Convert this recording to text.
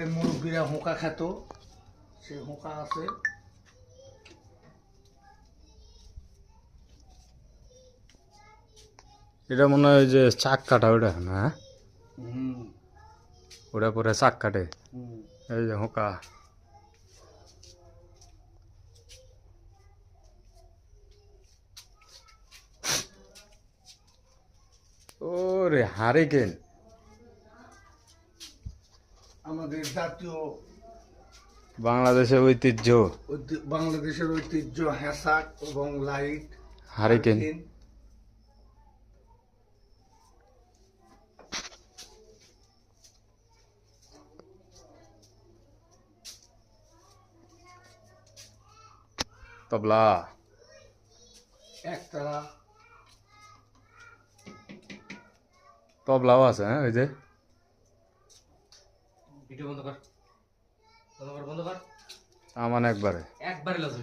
মুরব্বীরা হোঁকা খেত সে হোঁকা আছে। এটা মনে হয় যে চাক কাটা ওটা না? ওটা পরে চাক কাটে? এই যে হোকা। ওরে হারিকেন। আমাদের জাতীয় বাংলাদেশের ঐতিহ্য। বাংলাদেশের ঐতিহ্য হ্যাসাক এবং লাইট হারিকেন। তবলা। একতারা তবলাও আছে হ্যাঁ ওই যে। ভিডিও বন্ধ কর। বন্ধ কর বন্ধ কর। আমার একবারে। একবারে লস